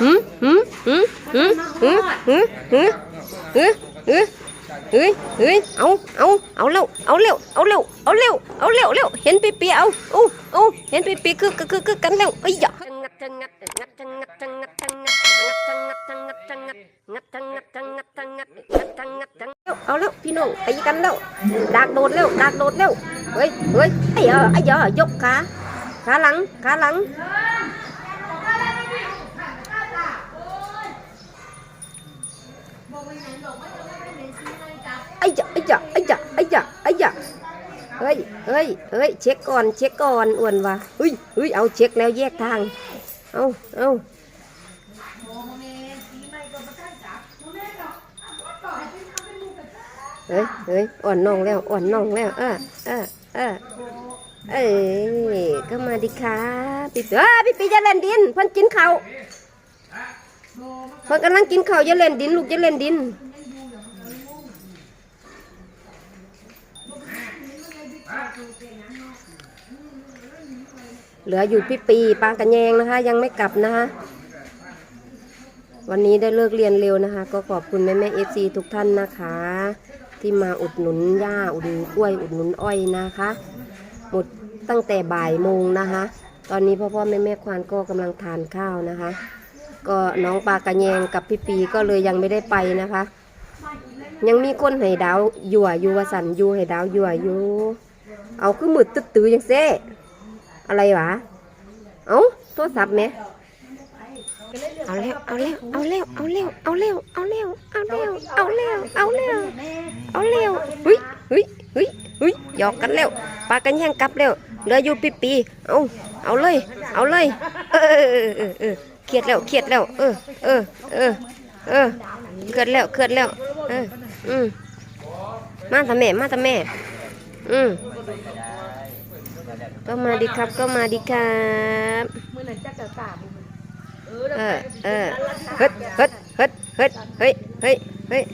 หืมหืมหืมหืมหืมหืมหืมหืมหืมเฮ้ยเฮ้ยเอาเอาเอาเร็ว เอาเร็ว เอาเร็ว เอาเร็ว เอาเร็วเร็ว เห็นปีปีเอาเอาเอาเห็นปีปีคือคือคือกันแล้วเอ้ยอย่างัดงัดงัดงัดงัดงัดงัดงัดงัดงัดงัดงัดงัดงัดงัดงัดเอาแล้วพี่น้องตีกันแล้วดากโดดแล้วดากโดดแล้วเฮ้ยเฮ้ยไอ้เออไอ้เออยกขา ขาหลัง ขาหลัง ไอ้ยะไอ้ยะไอ้ยะไอ้ยะไอ้ยะเฮ้ยเฮ้ยเฮ้ยเช็คก่อนเช็คก่อนอ้วนวะเฮ้ยเฮ้ยเอาเช็คแล้วแยกทาง เอาเอาเฮ้ยเฮ้ยอ่อนน้องแล้วอ่อนน้องแล้วเออเออเออเอ้ยก็มาดิครับพี่ปีเอ้ยพี่ปีจะเล่นดินพิ่นกินเขา วเพิ่นกำลังกินข้าวจะเล่นดิน ลูกจะเล่นดิน เหลืออยู่พี่ปีปางกระแยงนะคะ ยังไม่กลับนะคะ วันนี้ได้เลิกเรียนเร็วนะคะ ก็ขอบคุณแม่แม่เอฟซีทุกท่านนะคะ ที่มาอุดหนุนหญ้าอุดหนุนกล้วยอุดหนุนอ้อยนะคะ หมดตั้งแต่บ่ายโมงนะคะ ตอนนี้พ่อพ่อแม่แม่ควานก็กำลังทานข้าวนะคะ ก็น้องปลากระแยงกับพี่ปีก็เลยยังไม่ได้ไปนะคะ ยังมีคนให้ดาวยั่วอยู่วสันอยู่ให้ดาวยั่วอยู่เอาคือมืดตึ๊ดตื้อยังเซ่อะไรวะเอาโทรศัพท์ไหมเอาเร็วเอาเร็วเอาเร็วเอาเร็วเอาเร็วเอาเร็วเอาเร็วเอาเร็วเอาเร็วเอาเร็วเฮ้ยเฮ้ยเฮ้ยเฮ้ยหยอกกันแล้วปากันแย่งกลับแล้วเหลืออยู่ปีปีเอาเอาเลย เอาเลย เออเออเออเออเครียดแล้วเครียดแล้ว เออ เออ เออ เออเครียดแล้วเครียดแล้ว เออ อืมมาทำแม่มาทำแม่ อืมก็มาดีครับก็มาดีครับเออเออเฮ็ดเฮ็ดเฮ็ดเฮ็ดเฮ้ยเฮ้ยเฮ้ย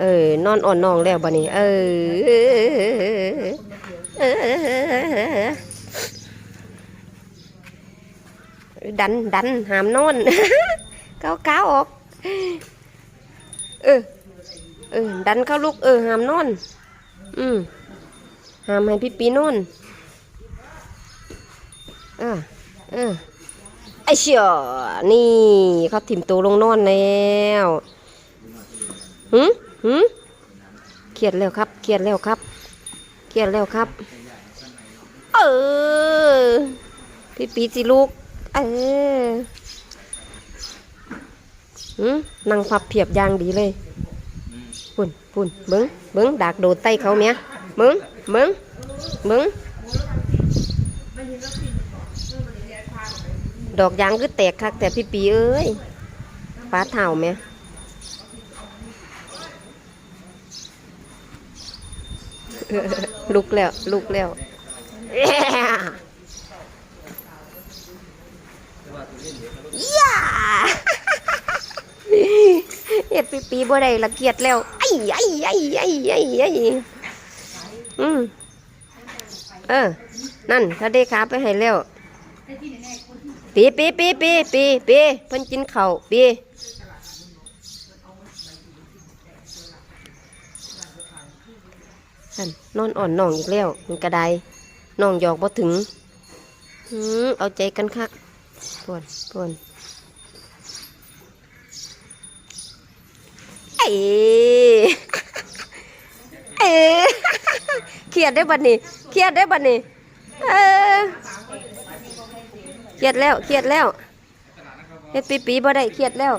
เออนอนอ่อนนองแล้วบัดนี้ เออ เออดันดันหามนอนก้าวก้าออกเออเออดันเข้าลูกเออหามนอนอืมหามให้พี่ปีนอนเออเออไอเชี่ยนี่เขาถิ่มตัวลงนอนแล้วหืมหืมเครียดแล้วครับเครียดแล้วครับ เครียดแล้วครับ เออ พี่ปีสิลูก เออหืมนั่งพับเพียบอยางดีเลยปุ่นปุ่นเบิ้งเบิ้งดากโดดไตเขาเมียเบิ้งเบิ้งเบิ้งดอกยางคือแตกคักแต่พี่ปีเอ้ยป้าเท่าเมีย ลุกแล้ว ลุกแล้วย่าเฮ็ดปีปีบ่ได้ละเกียดแล้วไอ้ไอ้ไอ้ไอ้ไอ้ไอ้อืมเออ นั่นเขาได้ขาไปให้แล้วปีปีปีปีปีปีเพิ่นกินเข้าปี นั่นนอนอ่อนน้องอีกแล้วมันกระไดน้องหยอกบ่ถึงอืมเอาใจกันคักปวนปวนเอ๋เอ๋เครียดได้บัดนี้เครียดได้บัดนี้เออเครียดแล้วเครียดแล้วเฮ็ดปีปีบ่ได้เครียดแล้ว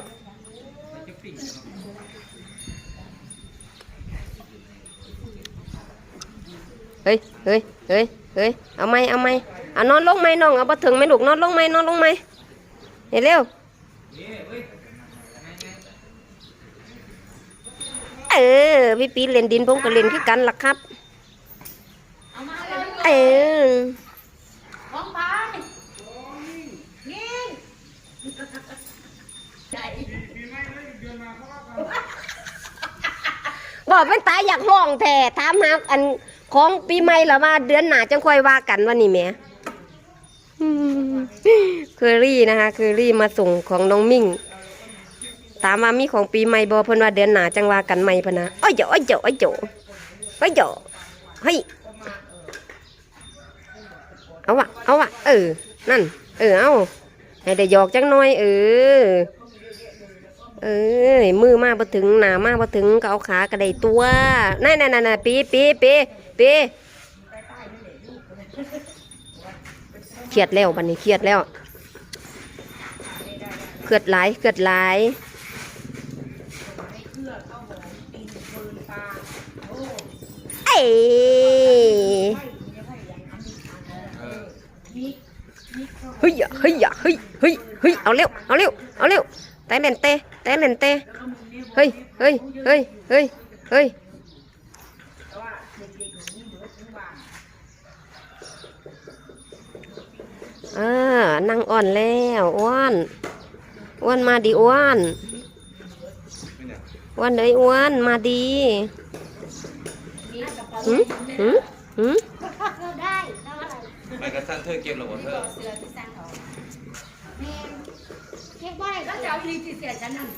เฮ้ยเฮ้ยเฮ้ยเฮ้ยเอาไหมเอาไหมเอานอนลงไหมน้องเอาบ่ถึงไหมลูกนอนลงไหมนอนลงไหมเฮ้ยเร็วเออพี่ปีเล่นดินผมก็เล่นคือกันล่ะครับเออของไปนี่บอกเป็นตายอยากห้องแท้ถามหาอัน ของปีใหม่ละว่าเดือนหนาจังค่อยว่ากันว่านี่แม่อืมเคอรี่นะคะเคอรี่มาส่งของน้องมิ่งถามว่ามีของปีใหม่บอเพิ่นว่าเดือนหนาจังว่ากันใหม่พนะอ้อยเจ้าอ้อยเจ้าอ้อยเจ้าอ้อยเจ้าเฮ้ยเอาวะเอาวะเออ นั่น เออเอาให้ได้หยอกจังน่อย เออ เออมือมาบ่ถึงหนามาบ่ถึงก็เอาขากระไดตัวนั่นนั่นนั่นปีปีปีปีเครียดแล้วบัดนี้เครียดแล้วเครียดหลายเครียดหลายเอ้ยเฮ้ยเฮ้ยเฮ้ยเฮ้ยเฮ้ยเอาเร็วเอาเร็วเอาเร็วแต่เล่นเตะ แต่เนเตะเฮ้ยเฮ้ยเฮ้ยเฮ้ยเฮ้ยเออนั่งอ่อนแล้วอ้วนอ้วนมาดิอ้วนอ้วนเลยอ้วนมาดีหืมหืมหืมได้ได้อะไรไม่กระทั่งเธอเก็บหรอเธอ ก็บไว้แล้วจะเอาอีที่เสียฉันนั่น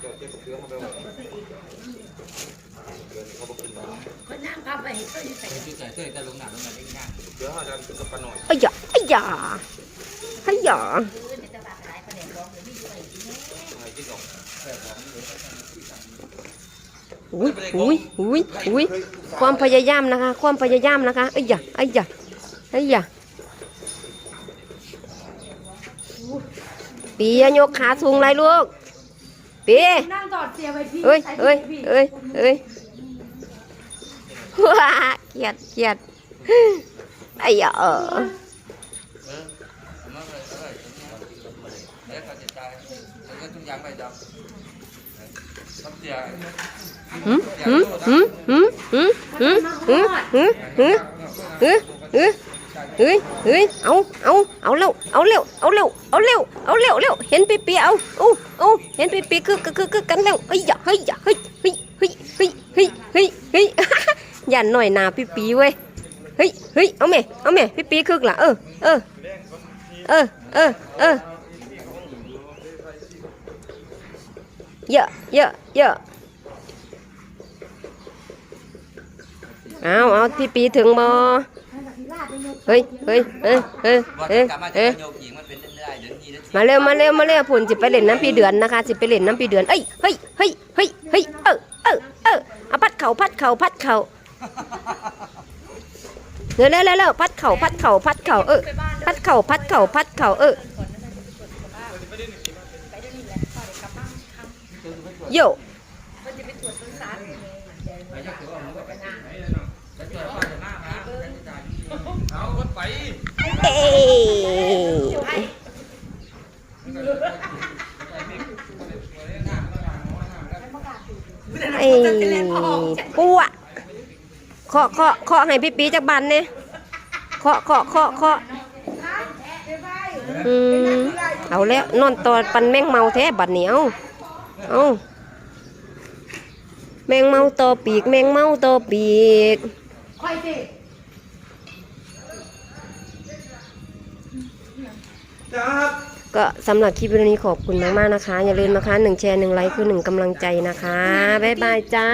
เก็บเก็บเสื้อเข้าไปหมดเขาบอกกินได้คนนั่งพาไปเสื้อที่ใส่ชื่อใส่เสื้อแต่ลงหนาลงหนาได้ง่ายเดี๋ยวเขาจะกระปนหน่อยอ้ยะอ้ยะอ้ยะจะบาดหลายประเด็นร้องเดี๋ยวมีไปอะไรกินออกอุ้ยอุ้ยอุ้ยอุ้ยความพยายามนะคะ ความพยายามนะคะอ้ยะอ้ยะอ้ยะ ปียยกขาสูงไรลูกปีนั่งกอดเสียไปพี่เอ้ยเอ้ยเอ้ยเอ้ยว้าเกลียดเกลียดอ้ยะเออเออมาเลยเออแล้วเขาจะตายแล้วก็ทุกอย่างไปจับทำเสียหืมหืมหืมหืมหืมหืมหืมหืมหืมหืมหืม เฮ้ยเฮ้ยเอาเอาเอาเร็วเอาเร็วเอาเร็วเอาเร็วเอาเร็วเร็วเห็นปีปีเอาเอาเอาเห็นปีปีคือคือคือกันแล้วเฮ้ยย่าเฮ้ยย่าเฮ้ยเฮ้ยเฮ้ยเฮ้ยเฮ้ยเฮ้ยเฮ้ยอย่าหน่อยนาปีปีเว้ยเฮ้ยเฮ้ยเอาแม่เอาแม่ปีปีคือละเออเออเออเออเออเยอะเยอะเยอะเอาเอาพี่ปีถึงบอ เฮ้ยเฮ้ยเฮ้ยเฮ้ยว่าเฮ้ยกลับมาจะเฮ้ยโยกหญิงมันเป็นได้เดี๋ยวนี้แล้วมาเร็วมาเร็วมาเร็วผุนจิไปเล่นน้ำพี่เดือนนะคะจิไปเล่นน้ำพี่เดือนเอ้ยเฮ้ยเฮ้ยเฮ้ยเฮ้ยเออเออเออเอาพัดเข่าพัดเข่าพัดเข่าเร็วเร็วเร็วเร็วพัดเข่าพัดเข่าพัดเข่าเออพัดเข่าพัดเข่าพัดเข่าเออโย เอาคนไปเอ้ยไอ้ปัวเคาะเคาะเคาะให้พี่ปีจากบ้านเนี่ยเคาะเคาะเคาะเคาะอืมเอาแล้วนอนตอนปันแมงเมาแท้บัดเหนียวเอาแมงเมาต่อปีก แมงเมาต่อปีกค่อยสิ ก็สำหรับคลิปวิดีโอนี้ขอบคุณมากๆนะคะ อย่าลืมนะคะหนึ่งแชร์หนึ่งไลค์คือหนึ่งกำลังใจนะคะ บ๊ายบายจ้า